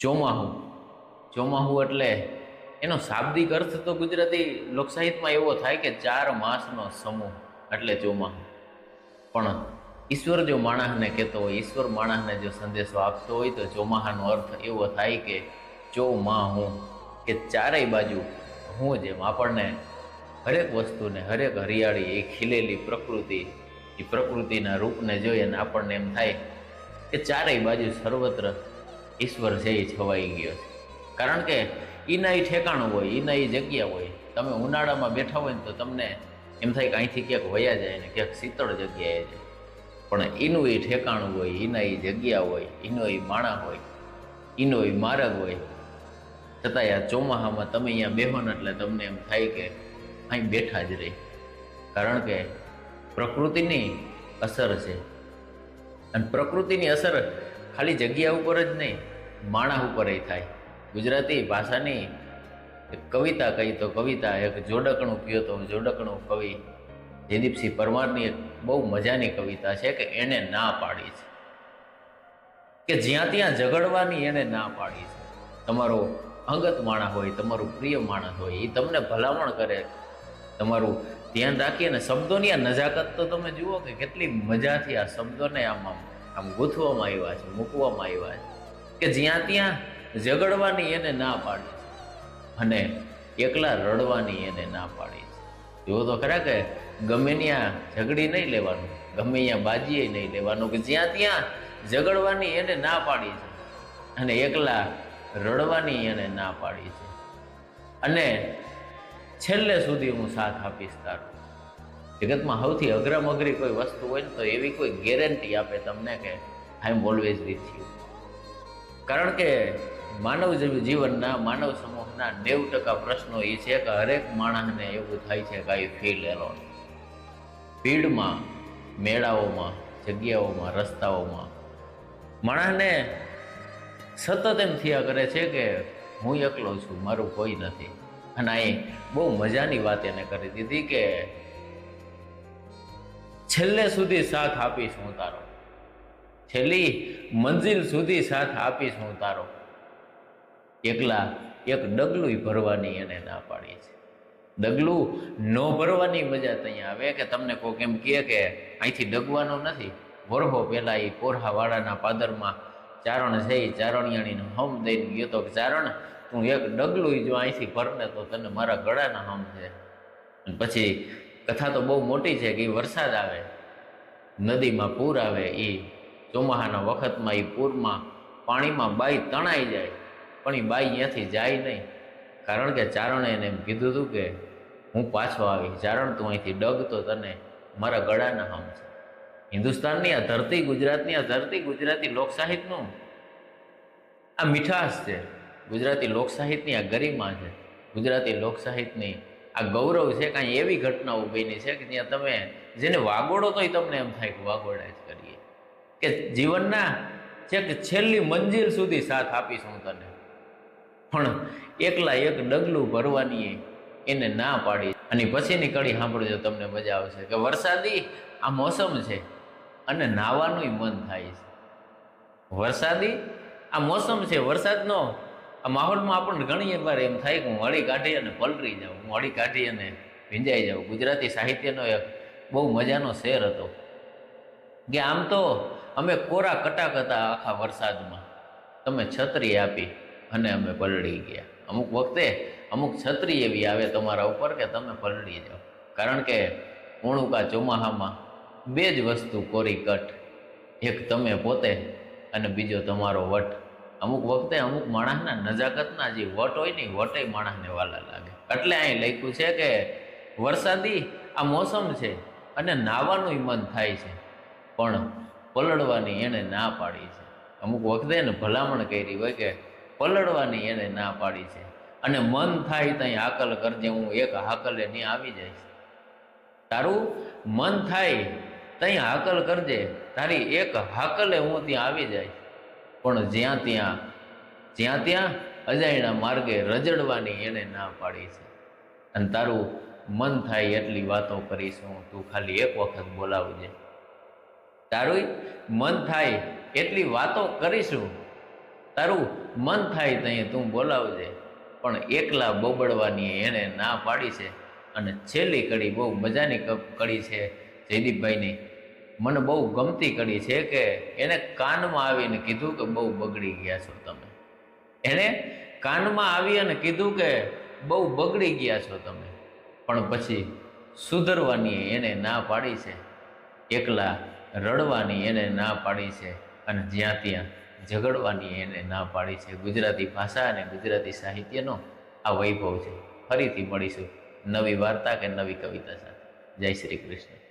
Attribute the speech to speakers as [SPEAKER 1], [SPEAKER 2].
[SPEAKER 1] ચોમાહું. ચોમાહું એટલે એનો શાબ્દિક અર્થ તો ગુજરાતી લોકસાહિત્યમાં એવો થાય કે ચાર માસનો સમૂહ એટલે ચોમાહું. પણ ઈશ્વર જો માણસને કહેતો હોય, ઈશ્વર માણસને જો સંદેશો આપતો હોય, તો ચોમાહાનો અર્થ એવો થાય કે ચોમાહું કે ચારેય બાજુ હું જેમ આપણને હરેક વસ્તુને, હરેક હરિયાળી, એ ખીલેલી પ્રકૃતિ, એ પ્રકૃતિના રૂપને જોઈએ અને આપણને એમ થાય કે ચારેય બાજુ સર્વત્ર ઈશ્વર છે એ છવાઈ ગયો છે. કારણ કે એના એ ઠેકાણું હોય એના એ જગ્યા હોય. તમે ઉનાળામાં બેઠા હોય ને તો તમને એમ થાય કે અહીંથી ક્યાંક વયા જાય ને ક્યાંક શીતળ જગ્યાએ જાય. પણ એનું એ ઠેકાણું હોય એના એ જગ્યા હોય એનો એ માણા હોય એનો એ માર્ગ હોય. છતાંય આ ચોમાહામાં તમે અહીંયા બેહો ને એટલે તમને એમ થાય કે અહીં બેઠા જ રહી. કારણ કે પ્રકૃતિની અસર છે. અને પ્રકૃતિની અસર ખાલી જગ્યા ઉપર જ નહીં માણા ઉપર એ થાય. ગુજરાતી ભાષાની એક કવિતા કહી તો કવિતા, એક જોડકણું કયો તો જોડકણું કવિ. જયદીપસિંહ પરમારની એક બહુ મજાની કવિતા છે કે એણે ના પાડી છે. કે જ્યાં ત્યાં ઝઘડવાની એને ના પાડી છે. તમારો અંગત માણસ હોય, તમારું પ્રિય માણસ હોય એ તમને ભલામણ કરે. તમારું ધ્યાન રાખી અને શબ્દોની આ નજાકત તો તમે જુઓ કે કેટલી મજાથી આ શબ્દોને આમ આમ આમ ગૂંથવામાં આવ્યા છે, મૂકવામાં આવ્યા છે. કે જ્યાં ત્યાં ઝઘડવાની એને ના પાડી છે અને એકલા રડવાની એને ના પાડી છે. જુઓ તો ખરા કે ગમે ત્યાં ઝઘડી નહીં લેવાનું, ગમે ત્યાં બાજીએ નહીં લેવાનું, કે જ્યાં ત્યાં ઝઘડવાની એને ના પાડી છે અને એકલા રડવાની એને ના પાડી છે. અને છેલ્લે સુધી હું સાથ આપીશ તારો. જગતમાં સૌથી અઘરામ અઘરી કોઈ વસ્તુ હોય ને તો એવી કોઈ ગેરંટી આપે તમને કે I am always with you કારણ કે માનવ જીવનના, માનવ સમૂહના નેવું ટકા પ્રશ્નો એ છે કે હરેક માણસને એવું થાય છે કે આઈ ફીલ એલોન ભીડમાં, મેળાઓમાં, જગ્યાઓમાં, રસ્તાઓમાં. માણસને સતત એમ થયા કરે છે કે હું એકલો છું, મારું કોઈ નથી. અને અહીં બહુ મજાની વાત એને કરી દીધી કે છેલ્લે સુધી સાથ આપીશ હું તારો. છેલ્લી મંજિલ સુધી સાથ આપીશ હું તારો. એકલા એક ડગલું ભરવાની એને ના પાડી છે. ડગલું ન ભરવાની મજા ત્યાં આવે કે તમને કોઈક એમ કહે કે અહીંથી ડગવાનું નથી. વરહો પહેલા એ પોરહાવાળાના પાદરમાં ચારણ છે એ ચારણિયાણીને હમ દઈને ગયો તો ચારણ, તું એક ડગલું જો અહીંથી ભરને તો તને મારા ગળાના હમ છે. પછી કથા તો બહુ મોટી છે કે વરસાદ આવે, નદીમાં પૂર આવે એ ચોમાહાના વખતમાં એ પૂરમાં પાણીમાં બાઈ તણાઈ જાય, પણ એ બાઈ અહીંયાથી જાય નહીં. કારણ કે ચારણે એને એમ કીધું હતું કે હું પાછો આવી ચારણ, તું અહીંથી ડગ તો તને મારા ગળાના હમ છે. હિન્દુસ્તાનની આ ધરતી, ગુજરાતની આ ધરતી, ગુજરાતી લોકસાહિત્યનું આ મીઠાશ છે. ગુજરાતી લોકસાહિત્યની આ ગરિમા છે. ગુજરાતી લોકસાહિત્યની આ ગૌરવ છે કાંઈ એવી ઘટનાઓ બની છે કે ત્યાં તમે જેને વાગોડો તોય તમને એમ થાય કે વાગોડા જ કરીએ. કે જીવનના છેક છેલ્લી મંજિલ સુધી સાથ આપીશ હું તને. પણ એકલા એક ડગલું ભરવાની એને ના પાડી. અને પછીની કડી સાંભળજો તમને મજા આવશે કે વરસાદી આ મોસમ છે અને નાહવાનુંય મન થાય છે. વરસાદી આ મોસમ છે વરસાદનો આ માહોલમાં આપણને ઘણી વાર એમ થાય કે હું હળી કાઢી અને પલટી જાઉં, હું હળી કાઢી અને ભીંજાઈ જાઉં. ગુજરાતી સાહિત્યનો એક બહુ મજાનો શેર હતો. કે આમ તો અમે કોરા કટાક હતા આખા વરસાદમાં. તમે છત્રી આપી અને અમે પલળી ગયા. અમુક વખતે અમુક છત્રી એવી આવે તમારા ઉપર કે તમે પલળી જાઓ. કારણ કે ઉણુકા ચોમાહામાં બે જ વસ્તુ કોરી કટ. એક તમે પોતે અને બીજો તમારો વટ. અમુક વખતે અમુક માણસના નજાકતના જે વટ હોય ને વટે માણસને વાલા લાગે. એટલે અહીં લખ્યું છે કે વરસાદી આ મોસમ છે અને નાવાનું મન થાય છે, પણ પલળવાની એણે ના પાડી છે. અમુક વખતે એને ભલામણ કરી હોય કે પલળવાની એને ના પાડી છે. અને મન થાય ત્યાં હાકલ કરજે, હું એક હાકલે નહીં આવી જઈશ. તારું મન થાય ત્યાં હાકલ કરજે, તારી એક હાકલે હું ત્યાં આવી જઈશ. પણ જ્યાં ત્યાં જ્યાં ત્યાં અજાયણા માર્ગે રજડવાની એને ના પાડી છે. અને તારું મન થાય એટલી વાતો કરીશું તું ખાલી એક વખત બોલાવજે. તારું મન થાય એટલી વાતો કરીશું તારું મન થાય ત્યાં તું બોલાવજે. પણ એકલા બોબડવાની એણે ના પાડી છે. અને છેલ્લી કડી બહુ મજાની કડી છે જયદીપભાઈની. મને બહુ ગમતી કડી છે કે એને કાનમાં આવીને કીધું કે બહુ બગડી ગયા છો તમે. એણે કાનમાં આવી અને કીધું કે બહુ બગડી ગયા છો તમે. પણ પછી સુધરવાની એને ના પાડી છે. એકલા રડવાની એને ના પાડી છે અને જ્યાં ત્યાં ઝઘડવાની એને ના પાડી છે. ગુજરાતી ભાષા અને ગુજરાતી સાહિત્યનો આ વૈભવ છે. ફરીથી મળીશું નવી વાર્તા કે નવી કવિતા સાથે. જય શ્રી કૃષ્ણ.